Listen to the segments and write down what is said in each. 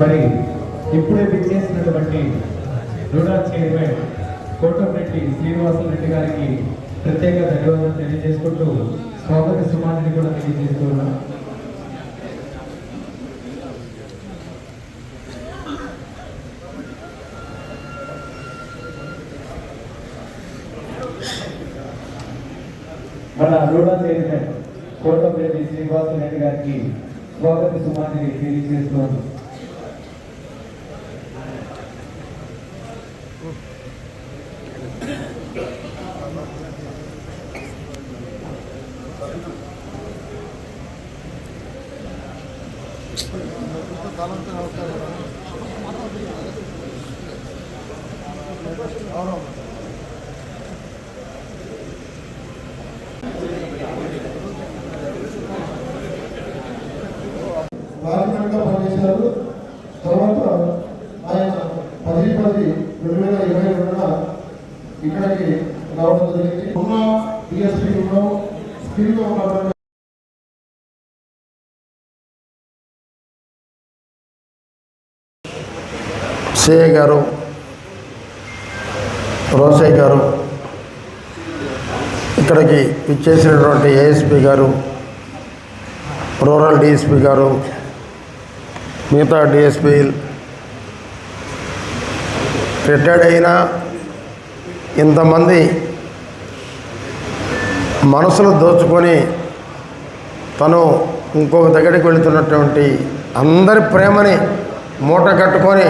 మరి ఇప్పుడే విచ్చేసినటువంటి రూడా చైర్మన్ కోటంరెడ్డి శ్రీనివాసరెడ్డి గారికి ప్రత్యేక ధన్యవాదాలు తెలియజేసుకుంటూ స్వాగత సుమాన్ని కూడా తెలియజేస్తూ ఉన్నాం. మన రూడా చైర్మన్ కోటంరెడ్డి శ్రీనివాసరెడ్డి గారికి స్వాగత సుమాన్ని తెలియజేస్తున్నాను ఉన్నాం పనిచేశారు తర్వాత ఆయన పది పది రెండు వేల ఇరవై రెండున ఇక్కడికి రావడం జరిగింది. ఉన్న బిఎస్పీ ఉన్న స్కిల్గా ఉన్నటువంటి సిఐ గారు రోసయ్య గారు ఇక్కడికి ఇచ్చేసినటువంటి ఏఎస్పి గారు రూరల్ డిఎస్పి గారు మిగతా డిఎస్పి రిటైర్డ్ అయినా ఇంతమంది మనసులు దోచుకొని తను ఇంకొక దగ్గరికి వెళుతున్నటువంటి అందరి ప్రేమని మూట కట్టుకొని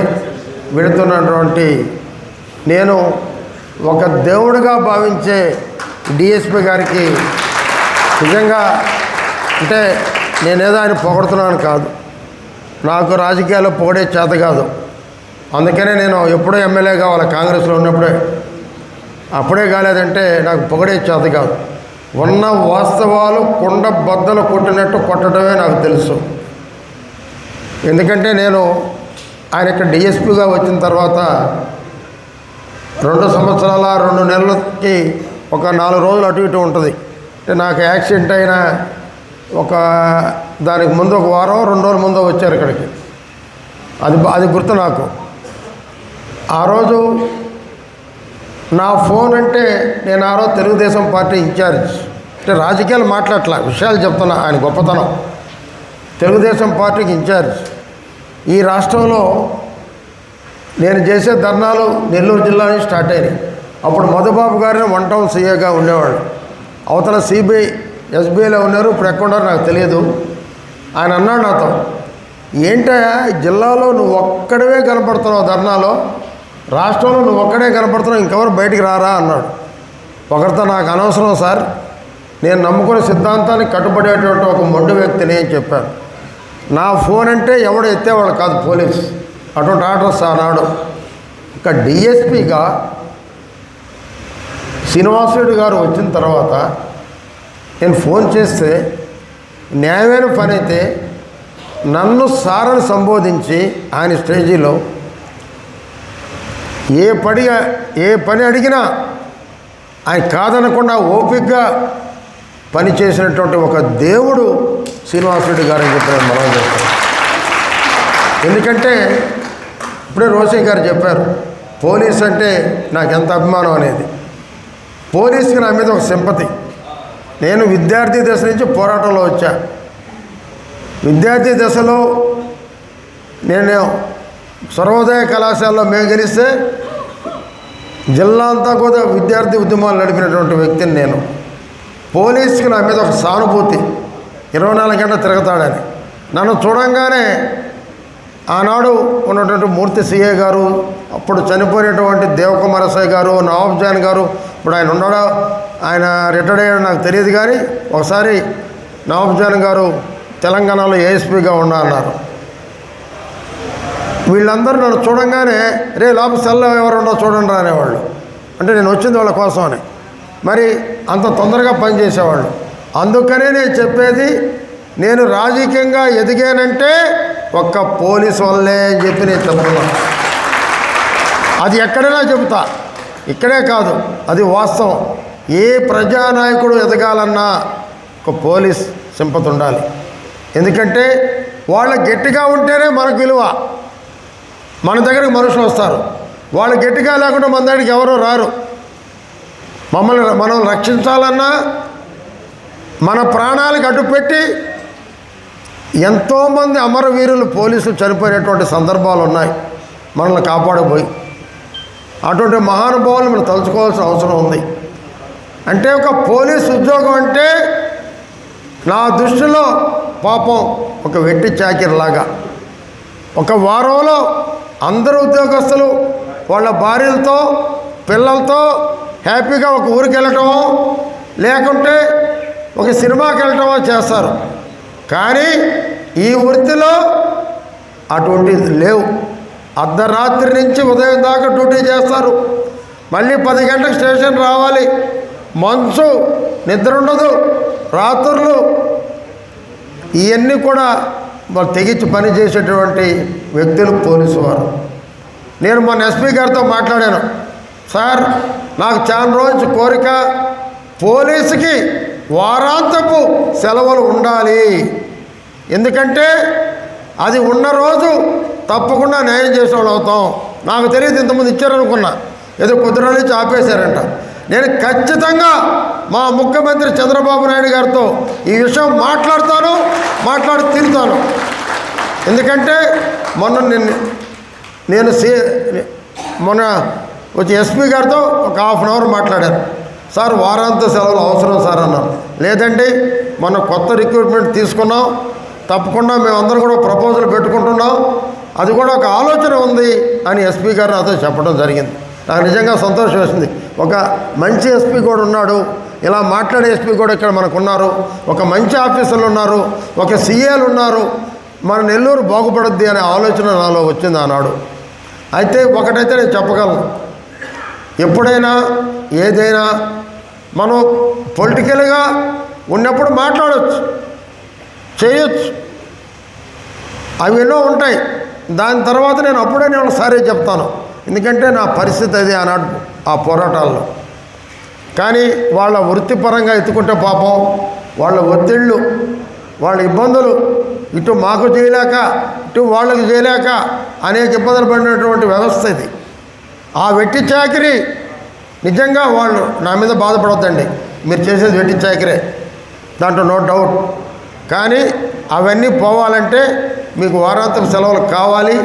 వెళుతున్నటువంటి నేను ఒక దేవుడిగా భావించే డిఎస్పి గారికి నిజంగా అంటే నేనేదో ఆయన పొగడుతున్నాను కాదు. నాకు రాజకీయాల్లో పొగడే చేత కాదు. అందుకనే నేను ఎప్పుడో ఎమ్మెల్యే కావాలి కాంగ్రెస్లో ఉన్నప్పుడే. అప్పుడే కాలేదంటే నాకు పొగడే చేత కాదు. ఉన్న వాస్తవాలు కుండ బద్దలు కొట్టినట్టు కొట్టడమే నాకు తెలుసు. ఎందుకంటే నేను ఆయన ఇక్కడ డిఎస్పీగా వచ్చిన తర్వాత రెండు సంవత్సరాల రెండు నెలలకి ఒక నాలుగు రోజులు అటు ఇటు ఉంటుంది. అంటే నాకు యాక్సిడెంట్ అయిన ఒక దానికి ముందు ఒక వారం రెండు రోజుల ముందు వచ్చారు ఇక్కడికి. అది అది గుర్తు నాకు. ఆ రోజు నా ఫోన్ అంటే నేను ఆ రోజు తెలుగుదేశం పార్టీ ఇన్ఛార్జ్. అంటే రాజకీయాలు మాట్లాడట్లా విషయాలు చెప్తున్నా ఆయన గొప్పతనం. తెలుగుదేశం పార్టీకి ఇన్ఛార్జ్. ఈ రాష్ట్రంలో నేను చేసే ధర్నాలు నెల్లూరు జిల్లా నుంచి స్టార్ట్ అయినాయి. అప్పుడు మధుబాబు గారిని వన్ టౌన్ సీఏగా ఉండేవాడు అవతల సిబిఐ ఎస్బీఐలో ఉన్నారు ఇప్పుడు ఎక్కడ నాకు తెలియదు. ఆయన అన్నాడు నాతో ఏంటయ్యా ఈ జిల్లాలో నువ్వు ఒక్కడవే కనపడుతున్నావు ధర్నాలో రాష్ట్రంలో నువ్వు ఒక్కడే కనపడుతున్నావు ఇంకెవరు బయటికి రారా? అన్నాడు. ఒకరితో నాకు అనవసరం సార్ నేను నమ్ముకునే సిద్ధాంతానికి కట్టుబడేటువంటి ఒక మొండు వ్యక్తిని అని చెప్పాను నా ఫోన్ అంటే ఎవడు ఎత్తేవాడు కాదు పోలీస్. అటువంటి ఆర్డర్స్ ఆనాడు. ఇక డిఎస్పిగా శ్రీనివాసరెడ్డి గారు వచ్చిన తర్వాత నేను ఫోన్ చేస్తే న్యాయమైన పని అయితే నన్ను సారని సంబోధించి ఆయన స్టేజీలో ఏ పడి ఏ పని అడిగినా ఆయన కాదనకుండా ఓపికగా పనిచేసినటువంటి ఒక దేవుడు శ్రీనివాసరెడ్డి గారు చెప్పారు చెప్పి నేను మనం చేస్తాను ఎందుకంటే ఇప్పుడే రోసయ్య గారు చెప్పారు పోలీస్ అంటే నాకు ఎంత అభిమానం అనేది. పోలీస్కి నా మీద ఒక సింపతి. నేను విద్యార్థి దశ నుంచి పోరాటంలో వచ్చా. విద్యార్థి దశలో నేను సర్వోదయ కళాశాలలో మేము గెలిస్తే జిల్లా అంతా కూడా విద్యార్థి ఉద్యమాలు నడిపినటువంటి వ్యక్తిని నేను. పోలీస్కి నా మీద ఒక సానుభూతి. ఇరవై నాలుగు గంటలు తిరగతాడని. నన్ను చూడంగానే ఆనాడు ఉన్నటువంటి మూర్తి సిఏ గారు అప్పుడు చనిపోయినటువంటి దేవకుమారసాయి గారు నవాబ్ జాన్ గారు ఇప్పుడు ఆయన ఉన్నాడా? ఆయన రిటైర్డ్ అయ్యాడు నాకు తెలియదు కానీ ఒకసారి నవాబ్ జాన్ గారు తెలంగాణలో ఏఎస్పీగా ఉన్నా అన్నారు. వీళ్ళందరూ నన్ను చూడంగానే రే లోపల సెల్లో ఎవరు ఉండో చూడండి అనేవాళ్ళు. అంటే నేను వచ్చింది వాళ్ళ కోసమని. మరి అంత తొందరగా పనిచేసేవాళ్ళు అందుకనే నేను చెప్పేది నేను రాజకీయంగా ఎదిగానంటే ఒక్క పోలీస్ వల్లే అని చెప్పి నేను చెప్తున్నా. అది ఎక్కడైనా చెబుతా. ఇక్కడే కాదు అది వాస్తవం. ఏ ప్రజానాయకుడు ఎదగాలన్నా ఒక పోలీస్ సింపతి ఉండాలి. ఎందుకంటే వాళ్ళు గట్టిగా ఉంటేనే మనకు విలువ. మన దగ్గరికి మనుషులు వస్తారు. వాళ్ళు గట్టిగా లేకుండా మన దగ్గరికి ఎవరు రారు. మమ్మల్ని మనం రక్షించాలన్నా మన ప్రాణాలకు అడ్డుపెట్టి ఎంతోమంది అమరవీరులు పోలీసులు చనిపోయినటువంటి సందర్భాలు ఉన్నాయి. మనల్ని కాపాడబోయి. అటువంటి మహానుభావులు మనం తలుచుకోవాల్సిన అవసరం ఉంది. అంటే ఒక పోలీస్ ఉద్యోగం అంటే నా దృష్టిలో పాపం ఒక వెట్టి చాకిరిలాగా. ఒక వారంలో అందరు ఉద్యోగస్తులు వాళ్ళ భార్యలతో పిల్లలతో హ్యాపీగా ఒక ఊరికి వెళ్ళటం లేకుంటే ఒక సినిమాకి వెళ్ళటమో చేస్తారు. కానీ ఈ వృత్తిలో అటువంటిది లేవు. అర్ధరాత్రి నుంచి ఉదయం దాకా డ్యూటీ చేస్తారు. మళ్ళీ పది గంటలకు స్టేషన్ రావాలి. మంచు నిద్ర ఉండదు. రాత్రులు ఇవన్నీ కూడా మరి తెగించి పనిచేసేటువంటి వ్యక్తులు పోలీసు వారు. నేను మొన్న ఎస్పీ గారితో మాట్లాడాను. సార్ నాకు చాలా రోజు కోరిక పోలీసుకి వారాంతపు సెలవులు ఉండాలి. ఎందుకంటే అది ఉన్న రోజు తప్పకుండా న్యాయం చేసేవాళ్ళు అవుతాం. నాకు తెలియదు ఇంతకుముందు ఇచ్చారనుకున్నా. ఏదో కొద్ది రోజులు ఇచ్చి ఆపేశారంట. నేను ఖచ్చితంగా మా ముఖ్యమంత్రి చంద్రబాబు నాయుడు గారితో ఈ విషయం మాట్లాడతాను మాట్లాడి తీరుతాను. ఎందుకంటే మొన్న నేను నేను సి మొన్న వచ్చి ఎస్పీ గారితో ఒక హాఫ్ అన్ అవర్ మాట్లాడాను. సార్ వారాంత సెలవులు అవసరం సార్ అన్నారు. లేదండి మనం కొత్త రిక్రూట్మెంట్ తీసుకున్నాం తప్పకుండా మేమందరం కూడా ప్రపోజల్ పెట్టుకుంటున్నాం. అది కూడా ఒక ఆలోచన ఉంది అని ఎస్పీ గారు నాతో చెప్పడం జరిగింది. నాకు నిజంగా సంతోషం వేసింది. ఒక మంచి ఎస్పీ కూడా ఉన్నాడు. ఇలా మాట్లాడే ఎస్పీ కూడా ఇక్కడ మనకు ఉన్నారు ఒక మంచి ఆఫీసర్లు ఉన్నారు. ఒక సీఏలు ఉన్నారు. మన నెల్లూరు బాగుపడుద్ది అనే ఆలోచన నాలో వచ్చింది ఆనాడు. అయితే ఒకటైతే నేను చెప్పగలను. ఎప్పుడైనా ఏదైనా మనం పొలిటికల్గా ఉన్నప్పుడు మాట్లాడవచ్చు చేయొచ్చు. అవి ఎన్నో ఉంటాయి. దాని తర్వాత నేను అప్పుడే నేను ఒకసారి చెప్తాను. ఎందుకంటే నా పరిస్థితి అది ఆనాడు ఆ పోరాటాల్లో. కానీ వాళ్ళ వృత్తిపరంగా ఎత్తుకుంటే పాపం వాళ్ళ ఒత్తిళ్ళు వాళ్ళ ఇబ్బందులు ఇటు మాకు చేయలేక ఇటు వాళ్ళకి చేయలేక అనేక ఇబ్బందులు పడినటువంటి వ్యవస్థ ఇది. ఆ వెట్టి చాకిరి నిజంగా వాళ్ళు నా మీద బాధపడొద్దండి. మీరు చేసేది వెట్టి చాకరే. దాంట్లో నో డౌట్. కానీ అవన్నీ పోవాలంటే మీకు వారాంతపు సెలవులు కావాలి.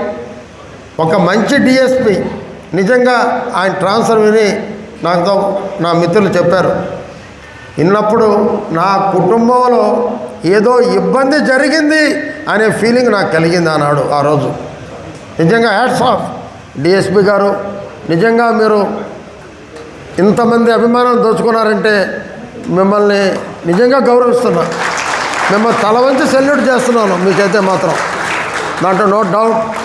ఒక మంచి డిఎస్పి నిజంగా ఆయన ట్రాన్స్ఫర్ విని నాతో నా మిత్రులు చెప్పారు. విన్నప్పుడు నా కుటుంబంలో ఏదో ఇబ్బంది జరిగింది అనే ఫీలింగ్ నాకు కలిగింది ఆనాడు ఆ రోజు. నిజంగా హ్యాట్స్ ఆఫ్. డిఎస్పి గారు నిజంగా మీరు ఇంతమంది అభిమానం దోచుకున్నారంటే మిమ్మల్ని నిజంగా గౌరవిస్తున్నా. మిమ్మల్ని తల వంచి సెల్యూట్ చేస్తున్నాను మీకైతే మాత్రం. దాంట్లో నో డౌట్.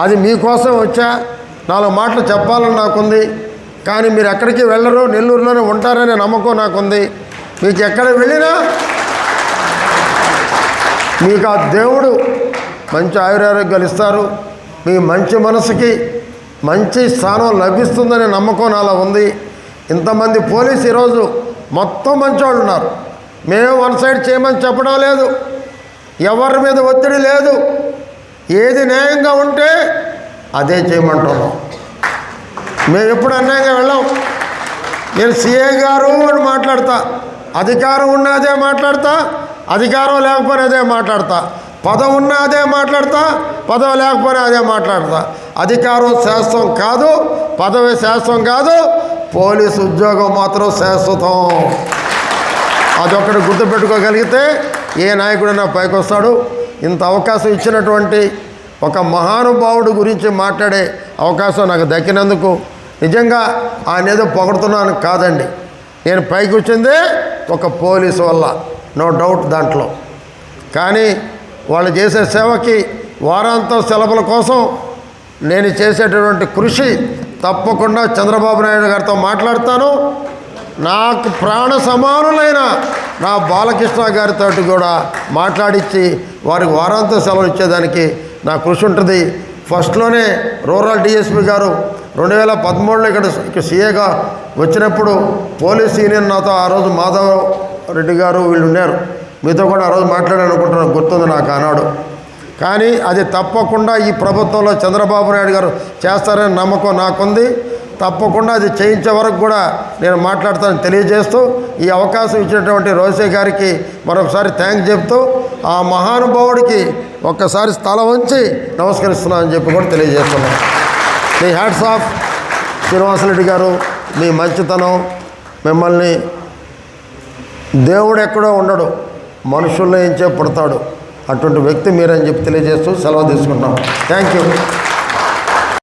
అది మీకోసం వచ్చా? నాలుగు మాటలు చెప్పాలని నాకుంది. కానీ మీరు ఎక్కడికి వెళ్ళరు నెల్లూరులోనే ఉంటారనే నమ్మకం నాకుంది. మీకు ఎక్కడ వెళ్ళినా మీకు ఆ దేవుడు మంచి ఆయురారోగ్యాలు ఇస్తారు. మీ మంచి మనసుకి మంచి స్థానం లభిస్తుందనే నమ్మకం నాలో ఉంది. ఇంతమంది పోలీసు ఈరోజు మొత్తం మంచోళ్ళు ఉన్నారు. మేము వన్ సైడ్ చేయమని చెప్పడం లేదు. ఎవరి మీద ఒత్తిడి లేదు. ఏది న్యాయంగా ఉంటే అదే చేయమంటున్నాం. మేము ఎప్పుడు అన్యాయంగా వెళ్ళాం. నేను సీఏ గారు అని మాట్లాడతా. అధికారం ఉన్నదే మాట్లాడతా. అధికారం లేకపోయినదే మాట్లాడతా. పదం ఉన్న అదే మాట్లాడతా పదవి లేకపోయినా అదే మాట్లాడతా. అధికారం శాస్త్రం కాదు పదవి శాస్త్రం కాదు పోలీసు ఉద్యోగం మాత్రం శాశ్వతం. అదొక్కటి గుర్తుపెట్టుకోగలిగితే ఏ నాయకుడైనా పైకి వస్తాడు ఇంత అవకాశం ఇచ్చినటువంటి ఒక మహానుభావుడు గురించి మాట్లాడే అవకాశం నాకు దక్కినందుకు నిజంగా ఆయన ఏదో పొగడుతున్నాను కాదండి. నేను పైకి వచ్చిందే ఒక పోలీసు వల్ల నో డౌట్ దాంట్లో. కానీ వాళ్ళు చేసే సేవకి వారాంతం సెలవుల కోసం నేను చేసేటటువంటి కృషి తప్పకుండా చంద్రబాబు నాయుడు గారితో మాట్లాడతాను. నాకు ప్రాణ సమానులైన నా బాలకృష్ణ గారితో కూడా మాట్లాడించి వారికి వారాంత సెలవు ఇచ్చేదానికి నా కృషి ఉంటుంది. ఫస్ట్లోనే రూరల్ డిఎస్పీ గారు రెండు వేల పదమూడులో ఇక్కడ ఇక్కడ సీఏగా వచ్చినప్పుడు పోలీస్ యూనియన్ నాతో ఆ రోజు మాధవ్ రెడ్డి గారు వీళ్ళు ఉన్నారు. మీతో కూడా ఆ రోజు మాట్లాడాలనుకుంటున్నాను. గుర్తుంది నాకు ఆనాడు. కానీ అది తప్పకుండా ఈ ప్రభుత్వంలో చంద్రబాబు నాయుడు గారు చేస్తారనే నమ్మకం నాకుంది. తప్పకుండా అది చేయించే వరకు కూడా నేను మాట్లాడతానని తెలియజేస్తూ ఈ అవకాశం ఇచ్చినటువంటి రోసే గారికి మరొకసారి థ్యాంక్ చెప్తూ ఆ మహానుభావుడికి ఒక్కసారి స్థలం ఉంచి నమస్కరిస్తున్నానని చెప్పి కూడా తెలియజేస్తున్నాను. మీ హ్యాట్స్ ఆఫ్ శ్రీనివాసరెడ్డి గారు మీ మంచితనం మిమ్మల్ని దేవుడు ఎక్కడో ఉండడు. మనుషుల్లో ఎంచే పుడతాడు అటువంటి వ్యక్తి మీరని చెప్పి తెలియజేస్తూ సెలవు తీసుకుంటున్నాం. Thank you